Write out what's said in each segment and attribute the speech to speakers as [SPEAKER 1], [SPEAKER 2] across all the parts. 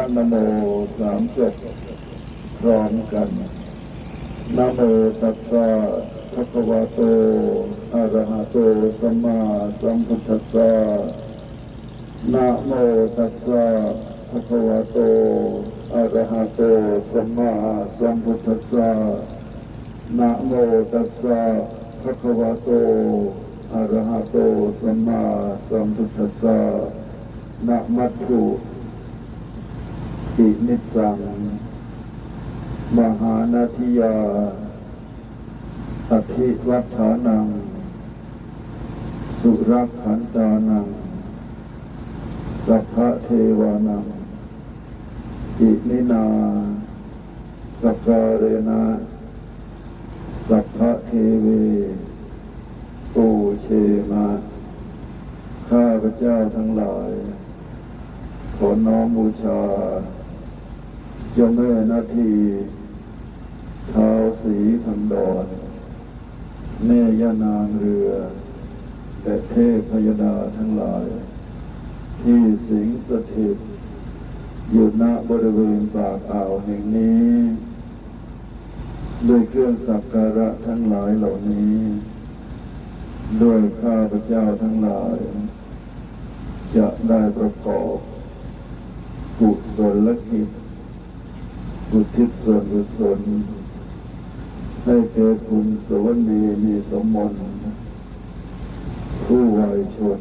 [SPEAKER 1] ตั้งนโมสามจบพร้อมกันนโมตัสสะภะคะวะโตอะระหะโตสัมมาสัมพุทธัสสะนะโมตัสสะภะคะวะโตอะระหะโตสัมมาสัมพุทธัสสะนะโมตัสสะภะคะวะโตอะระหะโตสัมมาสัมพุทธัสสะนะมัตถุ อินิสัง มหานาทิยาอภิวัฏานัง สุรักขันตานัง สัพพะเทวานัง อินินาสกการเรนะสัพพะเทเวปูเชมาข้าพระเจ้าทั้งหลาย ขอน้อมบูชาเจ้าแม่นาทีเท้าวสีทันดอนแม่ย่านางเรือและเทพพยดาทั้งหลาย ที่สิงสถิต อยู่ณบริเวณปากอ่าวแห่งนี้ด้วยเครื่องสักการะทั้งหลายเหล่านี้ ด้วยข้าพเจ้าทั้งหลาย จะได้ประกอบกุศลกิจ อุทิศส่วนกุศลให้แก่คุณสวนีมีสมมนผู้วายชน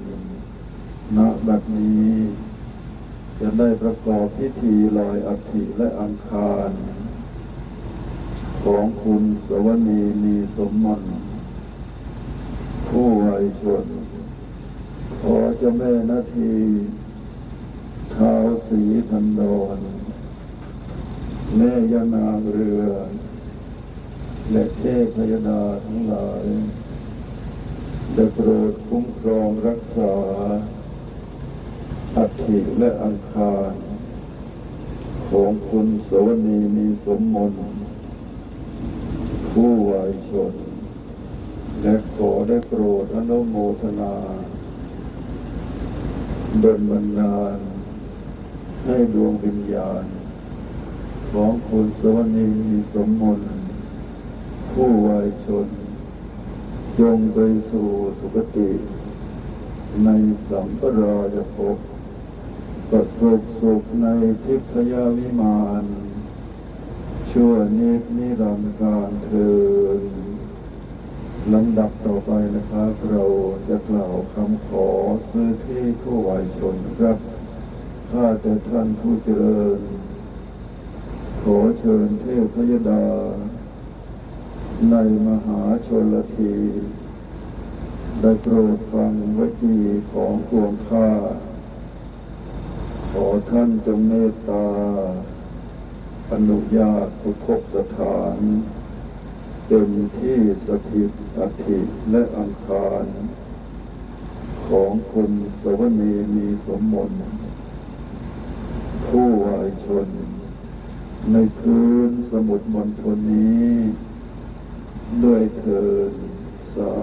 [SPEAKER 1] ณบัดนี้จะได้ประกอบพิธีลอยอัฐิและอังคาร ของคุณสวนีมีสมมนผู้วายชน ขอจ้าแม่นาทีท้าวสีทันดอน แม่ยานางเรือและเทพยดาทั้งหลายได้โปรดคุ้มครองรักษาอัฐิและอังคาร ของคุณสวนีมีสมมนผู้วายชน และขอได้โปรดอนุโมทนาดลบันดาลให้ดวงวิญญาณ ของคุณสวนีมีสมมนผู้วายชน จงไปสู่สุคติ ในสัมปรายภพประสบสุขในทิพยวิมานชั่วนิจนิรันดร์การเทินลำดับต่อไปนะครับเราจะกล่าวคำขอซื้อที่ผู้วายชนนะครับ ข้าแต่ท่านผู้เจริญ อเชิญเทพพยดา ในมหาชนลที ได้โปรดฟังวจีของพวงข้า ขอท่านจงเมตตา อนุญาตพุทธสถาน เป็นที่สถิตอัฐิและอังคาร ของคุณสวนีมีสมมนผู้วายชน ในพื้นสมุทรมณฑลนี้ ด้วยเถิดสา